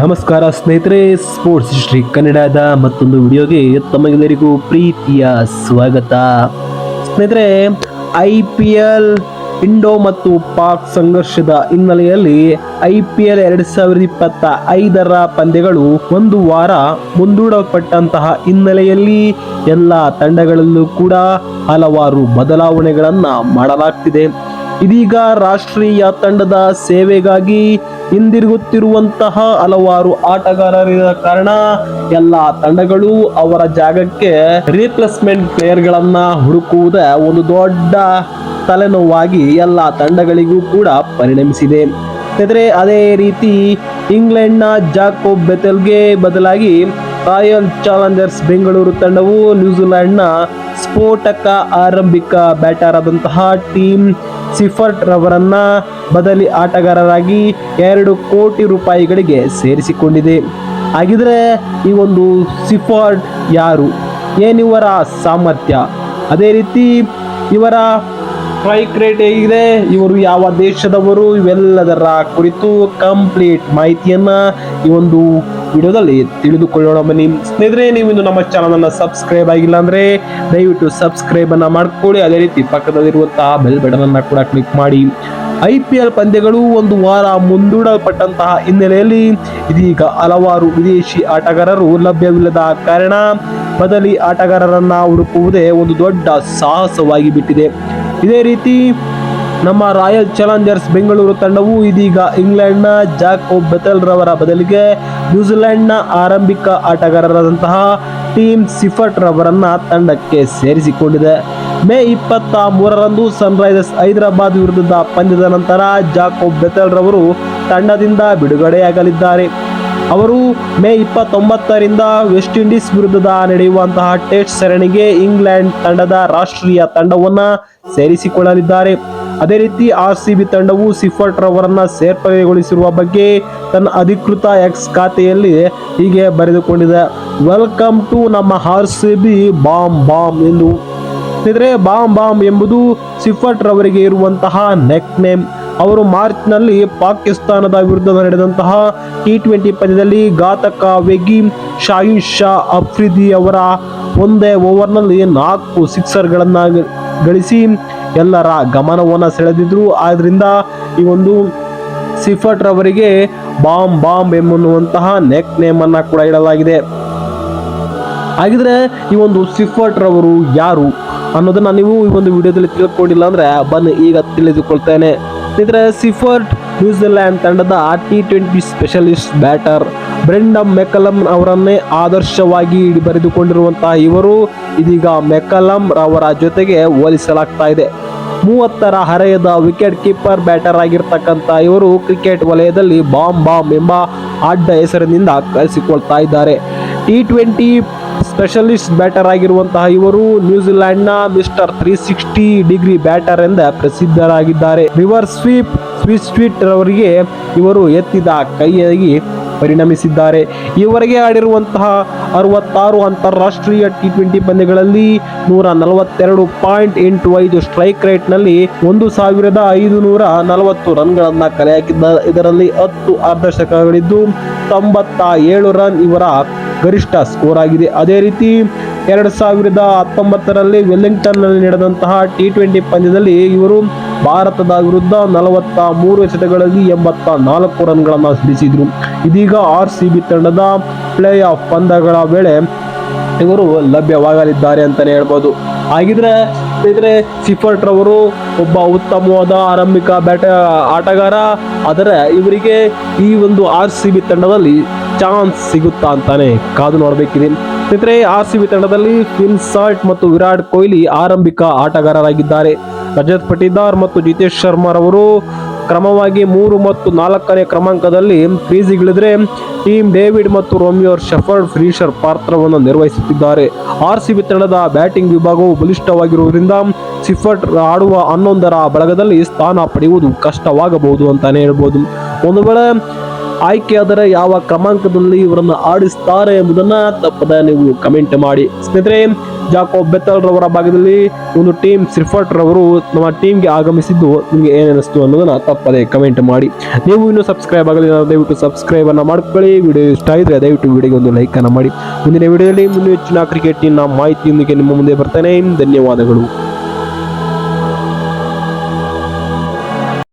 ನಮಸ್ಕಾರ ಸ್ನೇಹಿತರೆ sports history ಕನ್ನಡದ ಮತ್ತೊಂದು ವಿಡಿಯೋಗೆ ತಮಗೆಲ್ಲರಿಗೂ ಪ್ರೀತಿಯ ಸ್ವಾಗತ. ಸ್ನೇಹಿತರೆ ಐ ಪಿ ಎಲ್ ಇಂಡೋ ಮತ್ತು ಪಾಕ್ ಸಂಘರ್ಷದ ಹಿನ್ನೆಲೆಯಲ್ಲಿ ಐ ಪಿ ಎಲ್ ಎರಡ್ ಸಾವಿರದ ಇಪ್ಪತ್ತ ಐದರ ಪಂದ್ಯಗಳು ಒಂದು ವಾರ ಮುಂದೂಡಲ್ಪಟ್ಟಂತಹ ಹಿನ್ನೆಲೆಯಲ್ಲಿ ಎಲ್ಲ ತಂಡಗಳಲ್ಲೂ ಕೂಡ ಹಲವಾರು ಬದಲಾವಣೆಗಳನ್ನ ಮಾಡಲಾಗ್ತಿದೆ. ಇದೀಗ ರಾಷ್ಟ್ರೀಯ ತಂಡದ ಸೇವೆಗಾಗಿ ಹಿಂದಿರುಗುತ್ತಿರುವಂತಹ ಹಲವಾರು ಆಟಗಾರರಿದ ಕಾರಣ ಎಲ್ಲ ತಂಡಗಳು ಅವರ ಜಾಗಕ್ಕೆ ರೀಪ್ಲೇಸ್ಮೆಂಟ್ ಪ್ಲೇಯರ್ಗಳನ್ನ ಹುಡುಕುವುದೇ ಒಂದು ದೊಡ್ಡ ತಲೆನೋವಾಗಿ ಎಲ್ಲ ತಂಡಗಳಿಗೂ ಕೂಡ ಪರಿಣಮಿಸಿದೆ. ಆದರೆ ಅದೇ ರೀತಿ ಇಂಗ್ಲೆಂಡ್ನ ಜಾಕೋಬ್ ಬೆತೆಲ್ಗೆ ಬದಲಾಗಿ ರಾಯಲ್ ಚಾಲೆಂಜರ್ಸ್ ಬೆಂಗಳೂರು ತಂಡವು ನ್ಯೂಜಿಲೆಂಡ್ನ ಸ್ಫೋಟಕ ಆರಂಭಿಕ ಬ್ಯಾಟರ್ ಆದಂತಹ ಟೀಮ್ ಸಿಫರ್ಟ್ ರವರನ್ನ ಬದಲಿ ಆಟಗಾರರಾಗಿ ಎರಡು ಕೋಟಿ ರೂಪಾಯಿಗಳಿಗೆ ಸೇರಿಸಿಕೊಂಡಿದೆ. ಹಾಗಿದ್ರೆ ಈ ಒಂದು ಸಿಫರ್ಟ್ ಯಾರು? ಏನಿವರ ಸಾಮರ್ಥ್ಯ? ಅದೇ ರೀತಿ ಇವರ ಸ್ಟ್ರೈಕ್ ರೇಟ್ ಹೇಗಿದೆ? ಇವರು ಯಾವ ದೇಶದವರು? ಇವೆಲ್ಲದರ ಕುರಿತು ಕಂಪ್ಲೀಟ್ ಮಾಹಿತಿಯನ್ನ ಈ ಒಂದು ವಿಡಿಯೋದಲ್ಲಿ ತಿಳಿದುಕೊಳ್ಳೋಣ ಬನ್ನಿ. ಸ್ನೇಹಿತರೆ ನೀವು ಇನ್ನು ನಮ್ಮ ಚಾನಲ್ ಅನ್ನ ಸಬ್ಸ್ಕ್ರೈಬ್ ಆಗಿಲ್ಲ ಅಂದ್ರೆ ದಯವಿಟ್ಟು ಸಬ್ಸ್ಕ್ರೈಬ್ ಅನ್ನ ಮಾಡ್ಕೊಳ್ಳಿ. ಅದೇ ರೀತಿ ಪಕ್ಕದಲ್ಲಿರುವಂತಹ ಬೆಲ್ ಬಟನ್ ಅನ್ನ ಕೂಡ ಕ್ಲಿಕ್ ಮಾಡಿ. ಐ ಪಿ ಎಲ್ ಪಂದ್ಯಗಳು ಒಂದು ವಾರ ಮುಂದೂಡಲ್ಪಟ್ಟಂತಹ ಹಿನ್ನೆಲೆಯಲ್ಲಿ ಇದೀಗ ಹಲವಾರು ವಿದೇಶಿ ಆಟಗಾರರು ಲಭ್ಯವಿಲ್ಲದ ಕಾರಣ, ಬದಲಿ ಆಟಗಾರರನ್ನ ಹುಡುಕುವುದೇ ಒಂದು ದೊಡ್ಡ ಸಾಹಸವಾಗಿ ಬಿಟ್ಟಿದೆ. ಇದೇ ರೀತಿ ನಮ್ಮ ರಾಯಲ್ ಚಾಲೆಂಜರ್ಸ್ ಬೆಂಗಳೂರು ತಂಡವು ಇದೀಗ ಇಂಗ್ಲೆಂಡ್ನ ಜಾಕೋಬ್ ಬೆತಲ್ ರವರ ಬದಲಿಗೆ ನ್ಯೂಜಿಲೆಂಡ್ನ ಆರಂಭಿಕ ಆಟಗಾರರಾದಂತಹ ಟೀಮ್ ಸಿಫರ್ಟ್ ರವರನ್ನ ತಂಡಕ್ಕೆ ಸೇರಿಸಿಕೊಂಡಿದೆ. ಮೇ ಇಪ್ಪತ್ತ ಮೂರರಂದು ಸನ್ರೈಸರ್ಸ್ ಹೈದರಾಬಾದ್ ವಿರುದ್ಧದ ಪಂದ್ಯದ ನಂತರ ಜಾಕೋ ಬೆತಲ್ ರವರು ತಂಡದಿಂದ ಬಿಡುಗಡೆಯಾಗಲಿದ್ದಾರೆ. ಅವರು ಮೇ ಇಪ್ಪತ್ತೊಂಬತ್ತರಿಂದ ವೆಸ್ಟ್ ಇಂಡೀಸ್ ವಿರುದ್ಧದ ನಡೆಯುವಂತಹ ಟೆಸ್ಟ್ ಸರಣಿಗೆ ಇಂಗ್ಲೆಂಡ್ ತಂಡದ ರಾಷ್ಟ್ರೀಯ ತಂಡವನ್ನ ಸೇರಿಸಿಕೊಳ್ಳಲಿದ್ದಾರೆ. ಅದೇ ರೀತಿ ಆರ್ ಸಿ ಬಿ ತಂಡವು ಸಿಫರ್ಟ್ ರವರನ್ನ ಸೇರ್ಪಡೆಗೊಳಿಸಿರುವ ಬಗ್ಗೆ ತನ್ನ ಅಧಿಕೃತ ಎಕ್ಸ್ ಖಾತೆಯಲ್ಲಿ ಹೀಗೆ ಬರೆದುಕೊಂಡಿದೆ. ವೆಲ್ಕಮ್ ಟು ನಮ್ಮ R C B bomb bomb ಎಂದು. ಸ್ನೇಹಿತರೆ, ಬಾಂಬ್ ಬಾಮ್ ಎಂಬುದು ಸಿಫರ್ಟ್ ರವರಿಗೆ ಇರುವಂತಹ ನೆಕ್ ನೇಮ್. ಅವರು ಮಾರ್ಚ್ನಲ್ಲಿ ಪಾಕಿಸ್ತಾನದ ವಿರುದ್ಧ ನಡೆದಂತಹ ಟಿ ಟ್ವೆಂಟಿ ಪಂದ್ಯದಲ್ಲಿ ಘಾತಕ ವೆಗಿ ಶಾಯುಷ್ ಶಾ ಅಫ್ರಿದಿ ಅವರ ಒಂದೇ ಓವರ್ನಲ್ಲಿ ನಾಲ್ಕು ಸಿಕ್ಸರ್ಗಳನ್ನು ಗಳಿಸಿ ಎಲ್ಲರ ಗಮನವನ್ನು ಸೆಳೆದಿದ್ರು. ಆದ್ದರಿಂದ ಈ ಒಂದು ಸಿಫರ್ಟ್ ರವರಿಗೆ ಬಾಂಬ್ ಬಾಂಬ್ ಎಂಬನ್ನುವಂತಹ ನೆಕ್ ನೇಮ್ ಅನ್ನ ಕೂಡ ಇಡಲಾಗಿದೆ. ಹಾಗಿದ್ರೆ ಈ ಒಂದು ಸಿಫರ್ಟ್ ರವರು ಯಾರು ಅನ್ನೋದನ್ನ ನೀವು ಈ ಒಂದು ವಿಡಿಯೋದಲ್ಲಿ ತಿಳ್ಕೊಂಡಿಲ್ಲ ಅಂದ್ರೆ ಬನ್ನಿ, ಈಗ ತಿಳಿದುಕೊಳ್ತೇನೆ. ಇದ್ರೆ ಸಿಫರ್ಟ್ ನ್ಯೂಜಿಲ್ಯಾಂಡ್ ತಂಡದ T twenty specialist batter Brendon McCullum ಅವರನ್ನೇ ಆದರ್ಶವಾಗಿ ಬರೆದುಕೊಂಡಿರುವಂತಹ ಇವರು ಇದೀಗ ಮೆಕಲಮ್ ಅವರ ಜೊತೆಗೆ ಹೋಲಿಸಲಾಗ್ತಾ ಇದೆ. ಮೂವತ್ತರ ಹರೆಯದ ವಿಕೆಟ್ ಕೀಪರ್ ಬ್ಯಾಟರ್ ಆಗಿರ್ತಕ್ಕಂಥ ಇವರು ಕ್ರಿಕೆಟ್ ವಲಯದಲ್ಲಿ ಬಾಂಬ್ ಬಾಂಬ್ ಎಂಬ ಅಡ್ಡ ಹೆಸರಿನಿಂದ ಕಲಿಸಿಕೊಳ್ತಾ ಇದ್ದಾರೆ. ಟಿ ಟ್ವೆಂಟಿ ಸ್ಪೆಷಲಿಸ್ಟ್ ಬ್ಯಾಟರ್ ಆಗಿರುವಂತಹ ಇವರು ನ್ಯೂಜಿಲೆಂಡ್ನ mister three sixty degree batter ಎಂದ ಪ್ರಸಿದ್ಧರಾಗಿದ್ದಾರೆ. ರಿವರ್ ಸ್ವೀಪ್ ಸ್ವಿಸ್ ಸ್ವೀಟ್ ರವರಿಗೆ ಇವರು ಎತ್ತಿದ ಕೈಯಾಗಿ ಪರಿಣಮಿಸಿದ್ದಾರೆ. ಈವರೆಗೆ ಆಡಿರುವಂತಹ ಅರವತ್ತಾರು ಅಂತಾರಾಷ್ಟ್ರೀಯ ಟಿ ಟ್ವೆಂಟಿ ಪಂದ್ಯಗಳಲ್ಲಿ ನೂರ ನಲವತ್ತೆರಡು ಪಾಯಿಂಟ್ ಎಂಟು ಐದು ಸ್ಟ್ರೈಕ್ ರೇಟ್ನಲ್ಲಿ ಒಂದು ಸಾವಿರದ ಐದು ನೂರ ನಲವತ್ತು ರನ್ಗಳನ್ನು ಕಲೆ ಹಾಕಿದ್ದ ಇದರಲ್ಲಿ ಹತ್ತು ಅರ್ಧಶತಕಗಳಿದ್ದು ತೊಂಬತ್ತ ಏಳು ರನ್ ಇವರ ಗರಿಷ್ಠ ಸ್ಕೋರ್ ಆಗಿದೆ. ಅದೇ ರೀತಿ ಎರಡು ಸಾವಿರದ ಹತ್ತೊಂಬತ್ತರಲ್ಲಿ ವೆಲ್ಲಿಂಗ್ಟನ್ನಲ್ಲಿ ನಡೆದಂತಹ ಟಿ ಟ್ವೆಂಟಿ ಪಂದ್ಯದಲ್ಲಿ ಇವರು ಭಾರತದ ವಿರುದ್ಧ ನಲವತ್ತ ಮೂರು ಎಸೆತಗಳಲ್ಲಿ ಎಂಬತ್ತ ನಾಲ್ಕು ರನ್ಗಳನ್ನು ಸಿಡಿಸಿದರು. ಇದೀಗ ಆರ್ ಸಿ ಬಿ ತಂಡದ ಪ್ಲೇ ಆಫ್ ಪಂದ್ಯಗಳ ವೇಳೆ ಇವರು ಲಭ್ಯವಾಗಲಿದ್ದಾರೆ ಅಂತಲೇ ಹೇಳ್ಬೋದು. ಹಾಗಿದ್ರೆ ಸ್ನೇಹಿತರೆ, ಸಿಫರ್ಟ್ ರವರು ಒಬ್ಬ ಉತ್ತಮವಾದ ಆರಂಭಿಕ ಬ್ಯಾಟ ಆಟಗಾರ. ಆದರೆ ಇವರಿಗೆ ಈ ಒಂದು ಆರ್ ಸಿ ಬಿ ತಂಡದಲ್ಲಿ ಚಾನ್ಸ್ ಸಿಗುತ್ತಾ ಅಂತಾನೆ ಕಾದು ನೋಡಬೇಕಿದೆ. ಸ್ನೇಹಿತರೆ, ಆರ್ ಸಿ ಬಿ ತಂಡದಲ್ಲಿ ಫಿನ್ ಸಾಲ್ಟ್ ಮತ್ತು ವಿರಾಟ್ ಕೊಹ್ಲಿ ಆರಂಭಿಕ ಆಟಗಾರರಾಗಿದ್ದಾರೆ. ರಜತ್ ಪಟೀದಾರ್ ಮತ್ತು ಜಿತೇಶ್ ಶರ್ಮಾ ರವರು ಕ್ರಮವಾಗಿ ಮೂರು ಮತ್ತು ನಾಲ್ಕನೇ ಕ್ರಮಾಂಕದಲ್ಲಿ ಕ್ರೀಸಿಗಿಳಿದ್ರೆ ಟೀಮ್ ಡೇವಿಡ್ ಮತ್ತು ರೋಮಿಯೋ ಶಫರ್ಡ್ ಫ್ರೀಶರ್ ಪಾತ್ರವನ್ನು ನಿರ್ವಹಿಸುತ್ತಿದ್ದಾರೆ. ಆರ್ ಸಿ ತಂಡದ ಬ್ಯಾಟಿಂಗ್ ವಿಭಾಗವು ಬಲಿಷ್ಠವಾಗಿರುವುದರಿಂದ ಸಿಫರ್ಟ್ ಆಡುವ ಹನ್ನೊಂದರ ಬಳಗದಲ್ಲಿ ಸ್ಥಾನ ಪಡೆಯುವುದು ಕಷ್ಟವಾಗಬಹುದು ಅಂತಾನೆ ಹೇಳ್ಬೋದು. ಒಂದು ವೇಳೆ ಆಯ್ಕೆಯಾದರೆ ಯಾವ ಕ್ರಮಾಂಕದಲ್ಲಿ ಇವರನ್ನು ಆಡಿಸ್ತಾರೆ ಎಂಬುದನ್ನು ತಪ್ಪದ ನೀವು ಕಮೆಂಟ್ ಮಾಡಿ. ಸ್ನೇಹಿತರೆ ಜಾಕೋ ಬೆತ್ತಲ್ ರವರ ಭಾಗದಲ್ಲಿ ಒಂದು ಟೀಮ್ ಸಿರ್ಫಟ್ ರವರು ನಮ್ಮ ಟೀಮ್ಗೆ ಆಗಮಿಸಿದ್ದು. ನಿಮಗೆ ಏನಿಸ್ತು ಅನ್ನೋದನ್ನ ತಪ್ಪದೆ ಕಮೆಂಟ್ ಮಾಡಿ. ನೀವು ಇನ್ನೂ ಸಬ್ಸ್ಕ್ರೈಬ್ ಆಗಲಿಲ್ಲ ದಯವಿಟ್ಟು ಸಬ್ಸ್ಕ್ರೈಬ್ ಅನ್ನ ಮಾಡ್ಕೊಳ್ಳಿ. ವಿಡಿಯೋ ಇಷ್ಟ ಇದ್ರೆ ದಯವಿಟ್ಟು ವಿಡಿಯೋಗೆ ಒಂದು ಲೈಕ್ ಅನ್ನ ಮಾಡಿ. ಮುಂದಿನ ವಿಡಿಯೋದಲ್ಲಿ ಮುಂದೆ ಹೆಚ್ಚಿನ ಕ್ರಿಕೆಟಿನ ಮಾಹಿತಿಯೊಂದಿಗೆ ನಿಮ್ಮ ಮುಂದೆ ಬರ್ತೇನೆ. ಧನ್ಯವಾದಗಳು.